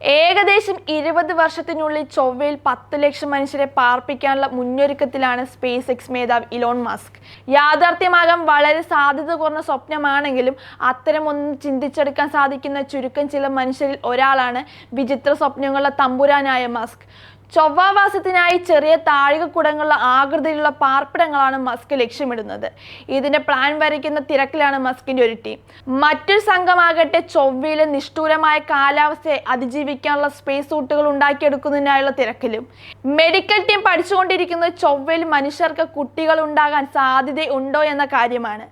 ഏകദേശം ഇരുപത് വർഷത്തിനുള്ളിൽ ചൊവ്വയിൽ പത്ത് ലക്ഷം മനുഷ്യരെ പാർപ്പിക്കാനുള്ള മുന്നൊരുക്കത്തിലാണ് സ്പേസ് എക്സ് മേധാവി ഇലോൺ മസ്ക്. യാഥാർത്ഥ്യമാകാൻ വളരെ സാധ്യത കുറഞ്ഞ സ്വപ്നമാണെങ്കിലും അത്തരമൊന്നും ചിന്തിച്ചെടുക്കാൻ സാധിക്കുന്ന ചുരുക്കം ചില മനുഷ്യരിൽ ഒരാളാണ് വിചിത്ര സ്വപ്നങ്ങളുടെ തമ്പുരാനായ മസ്ക്. ചൊവ്വാവാസത്തിനായി ചെറിയ താഴികക്കുടങ്ങളുള്ള ആകൃതിയിലുള്ള പാർപ്പിടങ്ങളാണ് മസ്ക് ലക്ഷ്യമിടുന്നത്. ഇതിന്റെ പ്ലാൻ വരയ്ക്കുന്ന തിരക്കിലാണ് മസ്കിന്റെ ഒരു ടീം മറ്റൊരു സംഘമാകട്ടെ ചൊവ്വയിലെ നിഷ്ഠൂരമായ കാലാവസ്ഥയെ അതിജീവിക്കാനുള്ള സ്പേസ് സൂട്ടുകൾ ഉണ്ടാക്കിയെടുക്കുന്നതിനായുള്ള തിരക്കിലും. മെഡിക്കൽ ടീം പഠിച്ചുകൊണ്ടിരിക്കുന്ന. ചൊവ്വയിൽ മനുഷ്യർക്ക് കുട്ടികൾ ഉണ്ടാകാൻ സാധ്യതയുണ്ടോ എന്ന കാര്യമാണ്.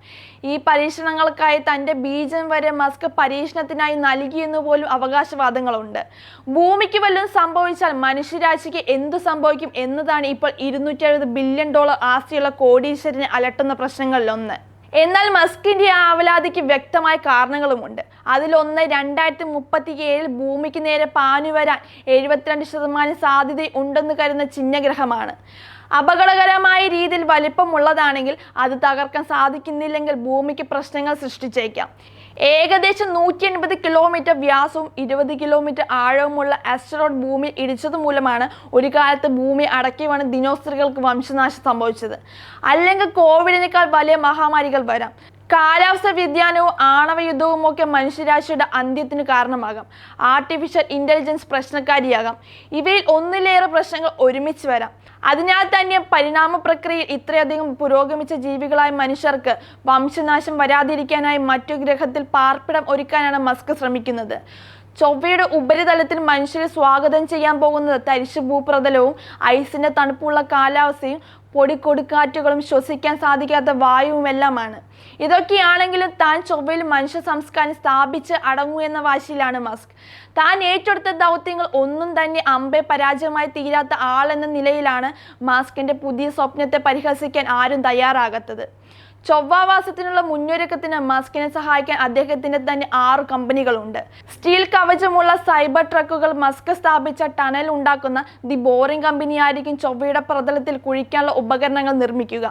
ഈ പരീക്ഷണങ്ങൾക്കായി തന്റെ ബീജം വരെ മസ്ക് പരീക്ഷണത്തിനായി നൽകിയെന്ന് പോലും അവകാശവാദങ്ങളുണ്ട്. ഭൂമിക്ക് വല്ലതും സംഭവിച്ചാൽ മനുഷ്യരാശിക്ക് എന്തു സംഭവിക്കും എന്നതാണ് ഇപ്പോൾ ഇരുന്നൂറ്റി ബില്യൺ ഡോളർ ആസ്തിയുള്ള കോടീശ്വരനെ അലട്ടുന്ന പ്രശ്നങ്ങളിലൊന്ന്. എന്നാൽ മസ്കിന്റെ ആവലാതിക്ക് വ്യക്തമായ കാരണങ്ങളുമുണ്ട്. അതിലൊന്ന് രണ്ടായിരത്തി മുപ്പത്തി ഏഴിൽ ഭൂമിക്ക് നേരെ പാഞ്ഞു വരാൻ എഴുപത്തിരണ്ട് ശതമാനം സാധ്യത ഉണ്ടെന്ന് കരുതുന്ന ചിഹ്നഗ്രഹമാണ്. അപകടകരമായ രീതിയിൽ വലിപ്പമുള്ളതാണെങ്കിൽ അത് തകർക്കാൻ സാധിക്കുന്നില്ലെങ്കിൽ ഭൂമിക്ക് പ്രശ്നങ്ങൾ സൃഷ്ടിച്ചേക്കാം. ഏകദേശം നൂറ്റി എൺപത് കിലോമീറ്റർ വ്യാസവും ഇരുപത് കിലോമീറ്റർ ആഴവുമുള്ള ആസ്ട്രോയിഡ് ഭൂമി ഇടിച്ചത് മൂലമാണ് ഒരു കാലത്ത് ഭൂമി അടക്കി വീണ് ദിനോസറുകൾക്ക് വംശനാശം സംഭവിച്ചത്. അല്ലെങ്കിൽ കോവിഡിനേക്കാൾ വലിയ മഹാമാരികൾ വരാം. കാലാവസ്ഥ വ്യതിയാനവും ആണവ യുദ്ധവും ഒക്കെ മനുഷ്യരാശിയുടെ അന്ത്യത്തിന് കാരണമാകാം. ആർട്ടിഫിഷ്യൽ ഇന്റലിജൻസ് പ്രശ്നക്കാരിയാകാം. ഇവയിൽ ഒന്നിലേറെ പ്രശ്നങ്ങൾ ഒരുമിച്ച് വരാം. അതിനാൽ തന്നെ പരിണാമ പ്രക്രിയയിൽ ഇത്രയധികം പുരോഗമിച്ച ജീവികളായ മനുഷ്യർക്ക് വംശനാശം വരാതിരിക്കാനായി മറ്റു ഗ്രഹത്തിൽ പാർപ്പിടം ഒരുക്കാനാണ് മസ്ക് ശ്രമിക്കുന്നത്. ചൊവ്വയുടെ ഉപരിതലത്തിൽ മനുഷ്യരെ സ്വാഗതം ചെയ്യാൻ പോകുന്നത് തരിശു ഭൂപ്രതലവും ഐസിന്റെ തണുപ്പുള്ള കാലാവസ്ഥയും പൊടിക്കൊടുക്കാറ്റുകളും ശ്വസിക്കാൻ സാധിക്കാത്ത വായുവുമെല്ലാമാണ്. ഇതൊക്കെയാണെങ്കിലും താൻ ചൊവ്വയിൽ മനുഷ്യ സംസ്കാരം സ്ഥാപിച്ച് അടങ്ങൂ എന്ന വാശിയിലാണ് മസ്ക്. താൻ ഏറ്റെടുത്ത ദൗത്യങ്ങൾ ഒന്നും തന്നെ അമ്പെ പരാജയമായി തീരാത്ത ആളെന്ന നിലയിലാണ് മാസ്കിന്റെ പുതിയ സ്വപ്നത്തെ പരിഹസിക്കാൻ ആരും തയ്യാറാകാത്തത്. ചൊവ്വാവാസത്തിനുള്ള മുന്നൊരുക്കത്തിന് മസ്കിനെ സഹായിക്കാൻ അദ്ദേഹത്തിന്റെ തന്നെ ആറ് കമ്പനികളുണ്ട്. സ്റ്റീൽ കവചമുള്ള സൈബർ ട്രക്കുകൾ മസ്ക് സ്ഥാപിച്ച ടണൽ ഉണ്ടാക്കുന്ന ദി ബോറിംഗ് കമ്പനിയായിരിക്കും ചൊവ്വയുടെ പ്രതലത്തിൽ കുഴിക്കാനുള്ള ഉപകരണങ്ങൾ നിർമ്മിക്കുക.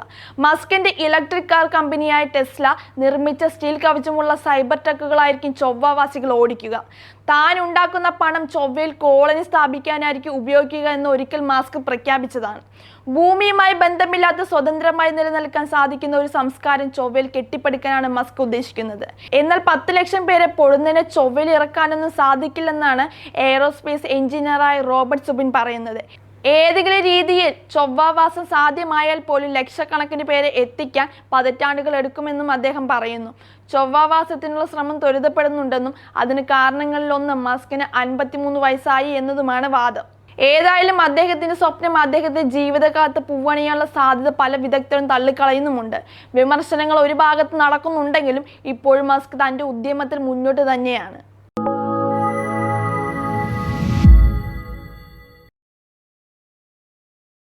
മസ്കിന്റെ ഇലക്ട്രിക് കാർ കമ്പനിയായ ടെസ്ല നിർമ്മിച്ച സ്റ്റീൽ കവചമുള്ള സൈബർ ട്രക്കുകളായിരിക്കും ചൊവ്വാവാസികൾ ഓടിക്കുക. താൻ ഉണ്ടാക്കുന്ന പണം ചൊവ്വയിൽ കോളനി സ്ഥാപിക്കാനായിരിക്കും ഉപയോഗിക്കുക എന്ന് ഒരിക്കൽ മാസ്ക് പ്രഖ്യാപിച്ചതാണ്. ഭൂമിയുമായി ബന്ധമില്ലാത്ത സ്വതന്ത്രമായി നിലനിൽക്കാൻ സാധിക്കുന്ന ഒരു സംസ്കാരം ചൊവ്വയിൽ കെട്ടിപ്പടുക്കാനാണ് മസ്ക് ഉദ്ദേശിക്കുന്നത്. എന്നാൽ പത്ത് ലക്ഷം പേരെ പൊടുന്നതിനെ ചൊവ്വയിൽ ഇറക്കാനൊന്നും സാധിക്കില്ലെന്നാണ് എയറോസ്പേസ് എഞ്ചിനീയറായ റോബർട്ട് സുബിൻ പറയുന്നത്. ഏതെങ്കിലും രീതിയിൽ ചൊവ്വാവാസം സാധ്യമായാൽ പോലും ലക്ഷക്കണക്കിന് പേരെ എത്തിക്കാൻ പതിറ്റാണ്ടുകൾ എടുക്കുമെന്നും അദ്ദേഹം പറയുന്നു. ചൊവ്വാവാസത്തിനുള്ള ശ്രമം ത്വരിതപ്പെടുന്നുണ്ടെന്നും അതിന് കാരണങ്ങളിലൊന്ന് മസ്കിന് അൻപത്തിമൂന്ന് വയസ്സായി എന്നതുമാണ് വാദം. ഏതായാലും അദ്ദേഹത്തിന്റെ സ്വപ്നം അദ്ദേഹത്തെ ജീവിതകാലത്ത് പൂവണിയാനുള്ള സാധ്യത പല വിദഗ്ധരും തള്ളിക്കളയുന്നുമുണ്ട്. വിമർശനങ്ങൾ ഒരു ഭാഗത്ത് നടക്കുന്നുണ്ടെങ്കിലും ഇപ്പോഴും മസ്ക് തന്റെ ഉദ്യമത്തിൽ മുന്നോട്ട് തന്നെയാണ്.